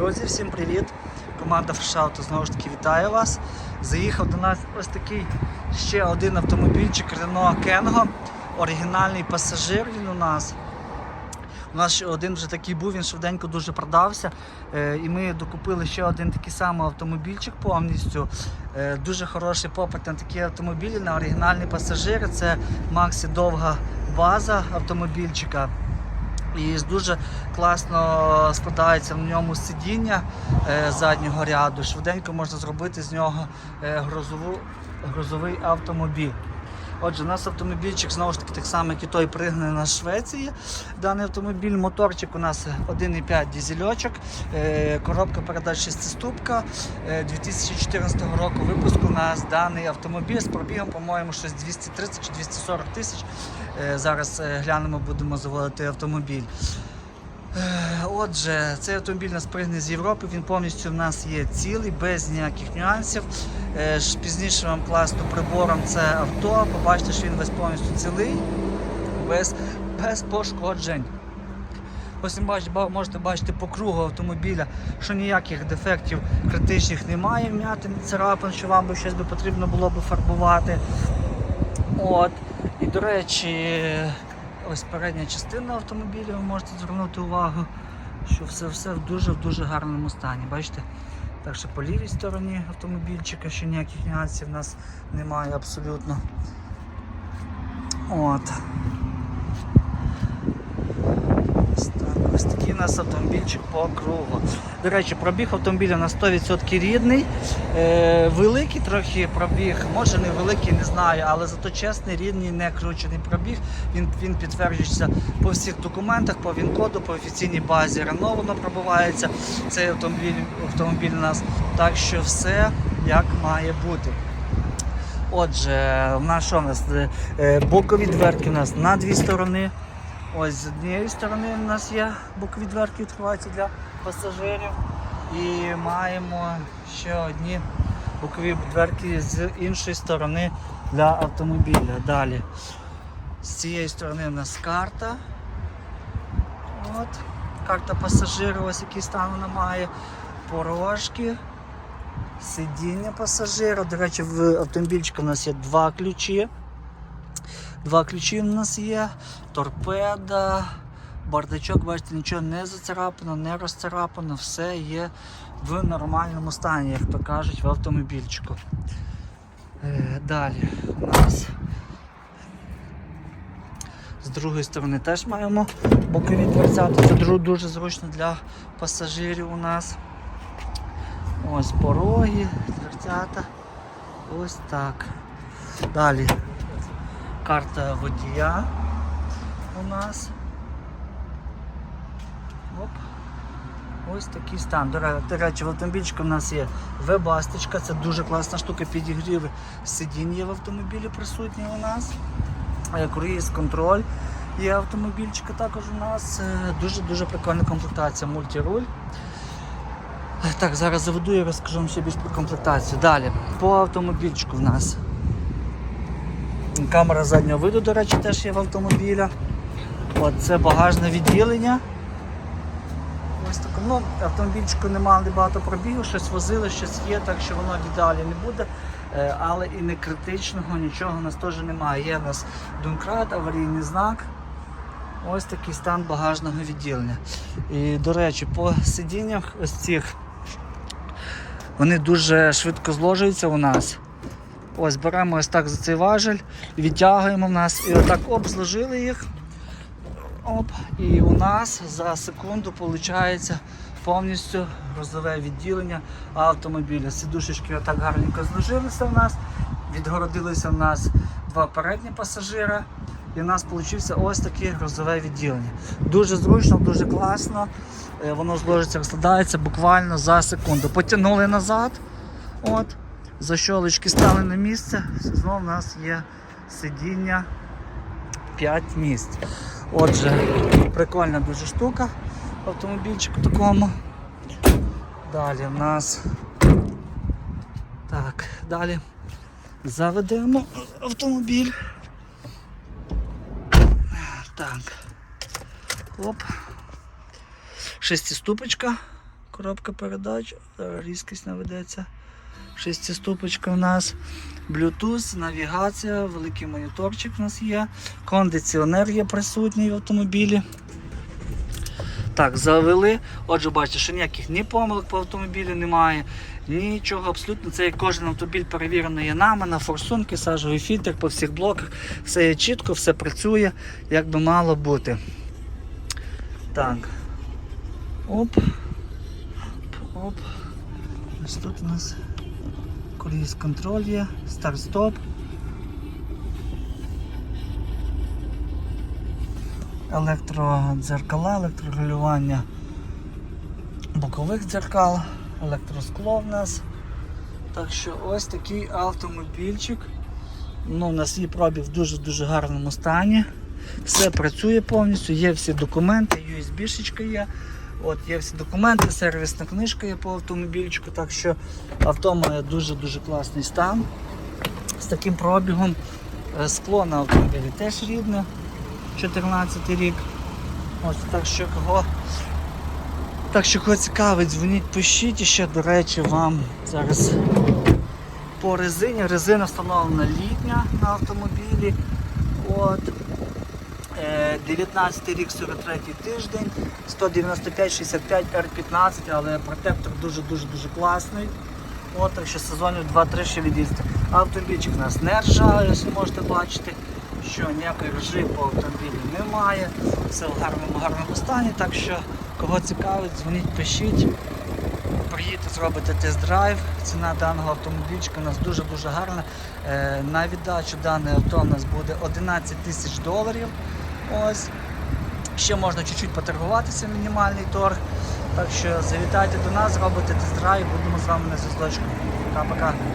Друзі, всім привіт! Команда Фрешауто знову ж таки вітає вас. Заїхав до нас ось такий ще один автомобільчик Renault Kengo. Оригінальний пасажир він у нас. У нас один вже такий був, він швиденько дуже продався. Е, і ми докупили ще один такий самий автомобільчик повністю. Е, дуже хороший попит на такі автомобілі, на оригінальні пасажири. Це Максі довга база автомобільчика. І дуже класно складається в ньому сидіння е, заднього ряду. Швиденько можна зробити з нього е, грозову, грозовий автомобіль. Отже, наш автомобільчик знову ж таки так само, як і той пригнаний на Швеції. Даний автомобіль, моторчик у нас 1,5 дізельочок, е, коробка передач 6-ступка. Е, 2014 року випуску у нас даний автомобіль з пробігом, по-моєму, щось 230 чи 240 тисяч. Е, Зараз е, глянемо, будемо заводити автомобіль. Е, Отже, цей автомобіль нас пригнаний з Європи, він повністю в нас є цілий, без ніяких нюансів. Е, Пізніше вам класно прибором це авто. Побачите, що він весь повністю цілий, без, без пошкоджень. Ось можете бачити по кругу автомобіля, що ніяких дефектів критичних немає, вмятин, царапин, що вам би щось би потрібно було б фарбувати. От. І до речі, ось передня частина автомобіля, ви можете звернути увагу, що все все в дуже-дуже гарному стані. Бачите? Так що по лівій стороні автомобільчика ще ніяких нюансів в нас немає абсолютно. От. Ось ось такий у нас автомобільчик по кругу. До речі, пробіг автомобіля на 100% рідний. Е, великий трохи пробіг, може не великий, не знаю, але зато чесний, рідний, не кручений пробіг. Він, він підтверджується по всіх документах, по ВІН-коду, по офіційній базі воно пробувається. Цей автомобіль, автомобіль у нас. Так що все як має бути. Отже, в нас що в нас? Е, Бокові дверки у нас на дві сторони. Ось з однієї сторони у нас є бокові дверки відкриваються для пасажирів. І маємо ще одні бокові дверки з іншої сторони для автомобіля. Далі. З цієї сторони у нас карта. От. Карта пасажира, ось який стан вона має. Порожки. Сидіння пасажира. До речі, в автомобільчика у нас є два ключі. Два ключі у нас є, торпеда, бардачок, бачите, нічого не зацарапано, не розцарапано, все є в нормальному стані, як то кажуть, в автомобільчику. Е, Далі у нас з другої сторони теж маємо бокові дверцята. Це дуже зручно для пасажирів у нас. Ось пороги, дверцята. Ось так. Далі карта водія у нас. Оп. Ось такий стан. До речі, в автомобільчику у нас є вебасточка, це дуже класна штука, підігрів сидінь є в автомобілі присутні у нас. Е, Круїз контроль є автомобільчика також у нас. Е, Дуже-дуже прикольна комплектація, мультируль. Е, Так, зараз заведу і розкажу вам ще більш про комплектацію. Далі, по автомобільчику в нас Камера заднього виду, до речі, теж є в автомобіля. От це багажне відділення. Ось таке. Ну, автомобільчику немає багато пробігу, щось возили, щось є, так що воно в ідеалі не буде. Е, Але і не критичного нічого у нас теж немає. Є в нас дункрат, аварійний знак. Ось такий стан багажного відділення. І, до речі, по сидіннях ось цих вони дуже швидко зложуються у нас. Ось беремо ось так за цей важель, відтягуємо в нас і отак оп, зложили їх. Оп, і у нас за секунду виходить повністю грузове відділення автомобіля. Сідушечки отак гарненько зложилися в нас, відгородилися в нас два передні пасажира. І в нас вийшло ось таке грузове відділення. Дуже зручно, дуже класно. Е, Воно зложиться, розкладається буквально за секунду. Потягнули назад. От. Защолочки стали на місце, знову в нас є сидіння 5 місць. Отже, прикольна дуже штука автомобільчику такому. Далі в нас. Так, далі заведемо автомобіль. Так. Оп. Шестиступочка коробка передач, різкість наведеться. Шестиступочка в нас, Bluetooth, навігація, великий моніторчик у нас є, кондиціонер є присутній в автомобілі. Так, завели. Отже, бачите, що ніяких ні помилок по автомобілю немає, нічого абсолютно. Це як кожен автомобіль перевірений є нами, на форсунки, сажовий фільтр по всіх блоках. Все є чітко, все працює, як би мало бути. Так. Оп. Оп. Ось тут у нас круїз контроль є, старт-стоп. електродзеркала, електрорегулювання бокових дзеркал, електроскло в нас. Так що ось такий автомобільчик. Ну, у нас є пробіг в дуже-дуже гарному стані. Все працює повністю, є всі документи, USB-шечка є. От, є всі документи, сервісна книжка є по автомобільчику, так що авто має дуже-дуже класний стан. З таким пробігом Е, скло на автомобілі теж рідне. 14 рік. Ось так що кого. Так що кого цікавить, дзвоніть, пишіть і ще, до речі, вам зараз по резині. Резина встановлена літня на автомобілі. От. Е, 19 рік, 43 тиждень, 195-65 R15, але протектор дуже-дуже дуже класний. От, так що сезонів 2-3 ще від'їздити. Автомобільчик у нас не ржавий, якщо можете бачити, що ніякої ржи по автомобілі немає. Все в гарному гарному стані. Так що кого цікавить, дзвоніть, пишіть. Приїдьте, зробите тест-драйв. Ціна даного автомобільчика у нас дуже-дуже гарна. Е, на віддачу дане авто у нас буде 11 тисяч доларів. Ось. Ще можна чуть-чуть поторгуватися, мінімальний торг. Так що завітайте до нас, робите тест-драйв, будемо з вами на зв'язочку. Пока-пока.